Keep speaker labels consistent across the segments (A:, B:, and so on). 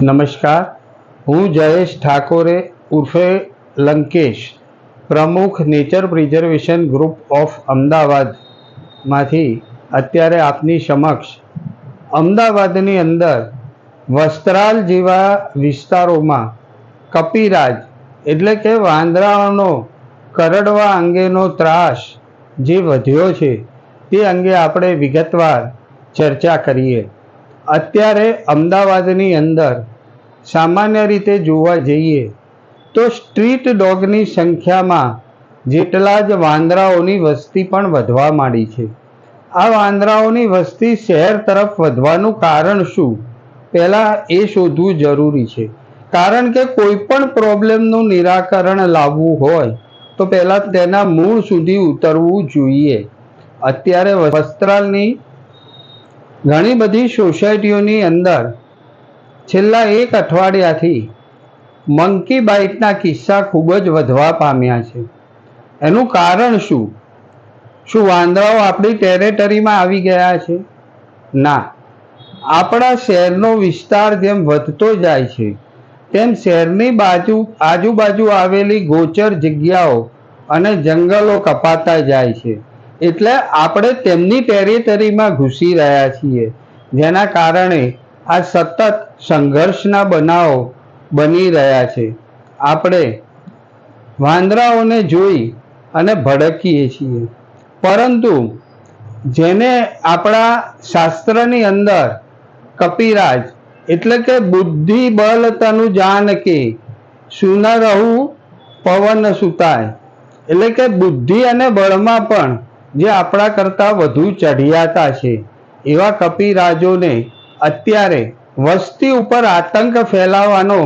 A: નમસ્કાર. હું જયેશ ઠાકોરે ઉર્ફે લંકેશ, પ્રમુખ નેચર પ્રિઝર્વેશન ગ્રુપ ઓફ અમદાવાદમાંથી. અત્યારે આપની સમક્ષ અમદાવાદની અંદર વસ્ત્રાલ જેવા વિસ્તારોમાં કપિરાજ એટલે કે વાંદરાઓનો કરડવા અંગેનો ત્રાસ જે વધ્યો છે તે અંગે આપણે વિગતવાર ચર્ચા કરીએ. અત્યારે અમદાવાદની અંદર સામાન્ય રીતે જોવા જઈએ તો સ્ટ્રીટ ડોગની સંખ્યામાં જેટલા જ વાંદરાઓની વસ્તી પણ વધવા માંડી છે. આ વાંદરાઓની વસ્તી શહેર તરફ વધવાનું કારણ શું? પહેલાં એ શોધવું જરૂરી છે. કારણ કે કોઈ પણ પ્રોબ્લેમનું નિરાકરણ લાવવું હોય તો પહેલાં તેના મૂળ સુધી ઉતરવું જોઈએ. અત્યારે વસ્ત્રાલની ઘણી બધી સોસાયટીઓની અંદર છેલ્લા એક અઠવાડિયાથી મંકી બાઇટના કિસ્સા ખૂબ જ વધવા પામ્યા છે. એનું કારણ શું? શું વાંદરાઓ આપણી ટેરેટરીમાં આવી ગયા છે? ના. આપણા શહેરનો વિસ્તાર જેમ વધતો જાય છે, તેમ શહેરની બાજુ, આજુબાજુ આવેલી ગોચર જગ્યાઓ અને જંગલો કપાતા જાય છે. એટલે આપણે તેમની ટેરેટરીમાં ઘૂસી રહ્યા છીએ, જેના કારણે આ સતત સંઘર્ષના બનાવો બની રહ્યા છે. આપણે વાંદરાઓને જોઈ અને ભડકીએ છીએ. પરંતુ જેને આપણા શાસ્ત્રની અંદર કપિરાજ એટલે કે બુદ્ધિ બળ તનુ જાન કે સુન રહું પવન સુતાય, એટલે કે બુદ્ધિ અને બળમાં પણ જે આપણા કરતાં વધુ ચઢિયાતા છે. એવા કપિરાજોને અત્યારે વસ્તી ઉપર આતંક ફેલાવવાનો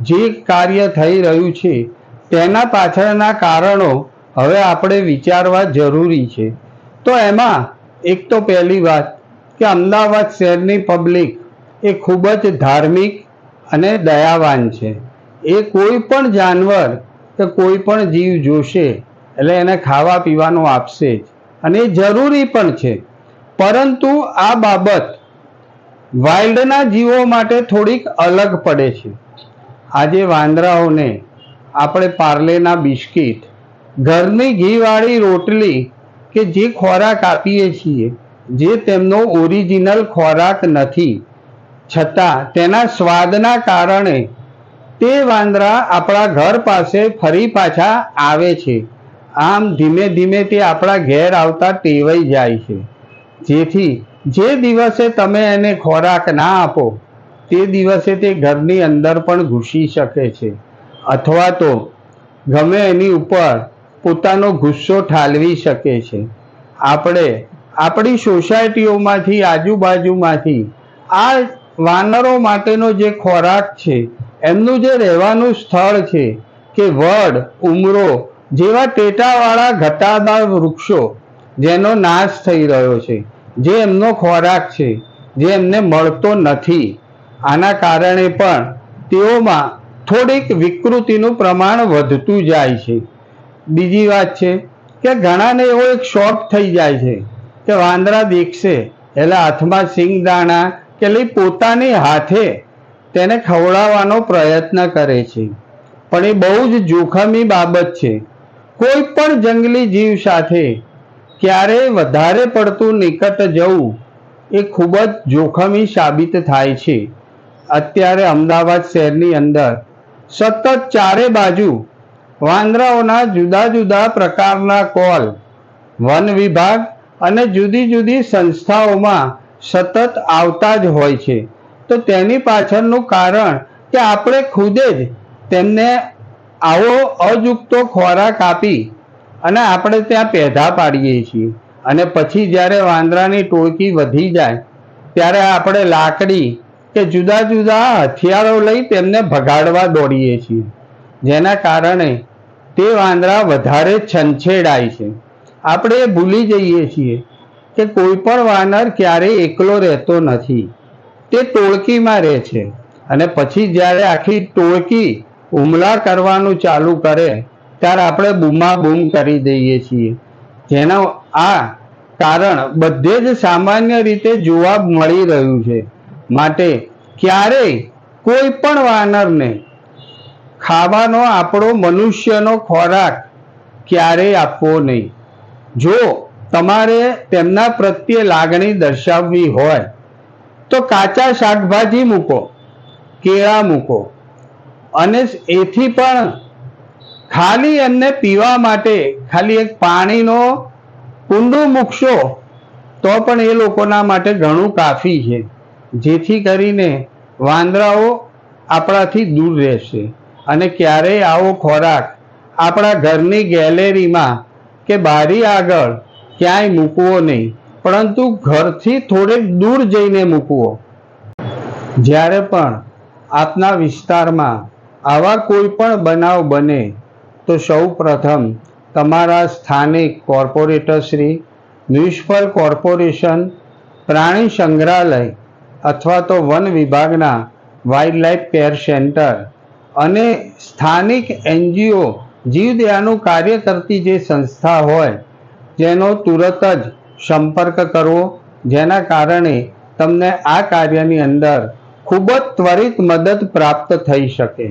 A: જે કાર્ય થઈ રહ્યું છે, તેના પાછળના કારણો હવે આપણે વિચારવા જરૂરી છે. તો એમાં એક તો પહેલી વાત કે અમદાવાદ શહેરની પબ્લિક એ ખૂબ જ ધાર્મિક અને દયાવાન છે. એ કોઈ પણ જાનવર કે કોઈ પણ જીવ જોશે, એટલે એને ખાવા પીવાનું આપશે જ. અને જરૂરી પણ છે. પરંતુ આ બાબત વાઇલ્ડના જીવો માટે થોડીક અલગ પડે છે. આજે વાંદરાઓને આપણે પાર્લેના બિસ્કિટ, ઘરની ઘીવાળી રોટલી કે જે ખોરાક આપીએ છીએ, જે તેમનો ઓરિજિનલ ખોરાક નથી. છતાં તેના સ્વાદના કારણે તે વાંદરા આપણા ઘર પાસે ફરી પાછા આવે છે. આમ ધીમે ધીમે તે આપણા ઘેર આવતા ટેવાઈ જાય છે. જેથી જે દિવસે તમે એને ખોરાક ના આપો, તે દિવસે તે ઘરની અંદર પણ ઘૂસી શકે છે. અથવા તો ગમે એની ઉપર પોતાનો ગુસ્સો ઠાલવી શકે છે. આપણે આપણી સોસાયટીઓમાંથી આજુબાજુમાંથી આ વાનરો માટેનો જે ખોરાક છે, એમનું જે રહેવાનું સ્થળ છે કે વડ, ઉમરો જેવા ટેટાવાળા ઘટાદાર વૃક્ષો જેનો નાશ થઈ રહ્યો છે, જે એમનો ખોરાક છે, જે એમને મળતો નથી. આના કારણે પણ તેઓમાં થોડીક વિકૃતિનું પ્રમાણ વધતું જાય છે. બીજી વાત છે કે ઘણાને એવો એક શોખ થઈ જાય છે કે વાંદરા દેખશે એટલે હાથમાં સિંગદાણા કે લઈ પોતાની હાથે તેને ખવડાવવાનો પ્રયત્ન કરે છે. પણ એ બહુ જ જોખમી બાબત છે. કોઈ પણ જંગલી જીવ સાથે ક્યારેય વધારે પડતું નિકટ જવું એ ખૂબ જ જોખમી સાબિત થાય છે. અત્યારે અમદાવાદ શહેરની અંદર સતત ચારે બાજુ વાંદરાઓના જુદા જુદા પ્રકારના કોલ, વન વિભાગ અને જુદી જુદી સંસ્થાઓમાં સતત આવતા જ હોય છે. તો તેની પાછળનું કારણ કે આપણે ખુદે જ તેમને આવો અજુકતો ખોરાક આપી અને આપણે ત્યાં પેધા પાડીએ છીએ. અને પછી જ્યારે વાંદરાની ટોળકી વધી જાય, ત્યારે આપણે લાકડી કે જુદા જુદા હથિયારો લઈ તેમને ભગાડવા દોડીએ છીએ. જેના કારણે તે વાંદરા વધારે છંછેડાય છે. આપણે ભૂલી જઈએ છીએ કે કોઈ પણ વાનર ક્યારેય એકલો રહેતો નથી. તે ટોળકીમાં રહે છે. અને પછી જ્યારે આખી ટોળકી હુમલા કરવાનું ચાલુ કરે, ત્યારે આપણે બૂમા બૂમ કરી દઈએ છીએ. જેનો આ કારણ બધે જ સામાન્ય રીતે જોવા મળી રહ્યું છે. માટે ક્યારેય કોઈ પણ વાનરને ખાવાનો આપણો મનુષ્યનો ખોરાક ક્યારેય આપવો નહીં. જો તમારે તેમના પ્રત્યે લાગણી દર્શાવવી હોય, તો કાચા શાકભાજી મૂકો, કેળા મૂકો અને એથી પણ ખાલી એમને પીવા માટે ખાલી એક પાણીનો કુંડું મૂકશો, તો પણ એ લોકોના માટે ઘણું કાફી છે. જેથી કરીને વાંદરાઓ આપણાથી દૂર રહેશે. અને ક્યારેય આવો ખોરાક આપણા ઘરની ગેલેરીમાં કે બારી આગળ ક્યાંય મૂકવો નહીં, પરંતુ ઘરથી થોડેક દૂર જઈને મૂકવો. જ્યારે પણ આપના વિસ્તારમાં આવા કોઈ પણ બનાવ બને, તો સૌ પ્રથમ તમારા સ્થાનિક કોર્પોરેટરશ્રી મ્યુનિસિપલ કોર્પોરેશન, પ્રાણી સંગ્રહાલય અથવા તો વન વિભાગના વાઇલ્ડલાઇફ કેર સેન્ટર અને સ્થાનિક એનજીઓ જીવદયાનું કાર્ય કરતી જે સંસ્થા હોય, જેનો તુરત જ સંપર્ક કરવો, જેના કારણે તમને આ કાર્યની અંદર ખૂબ જ ત્વરિત મદદ પ્રાપ્ત થઈ શકે.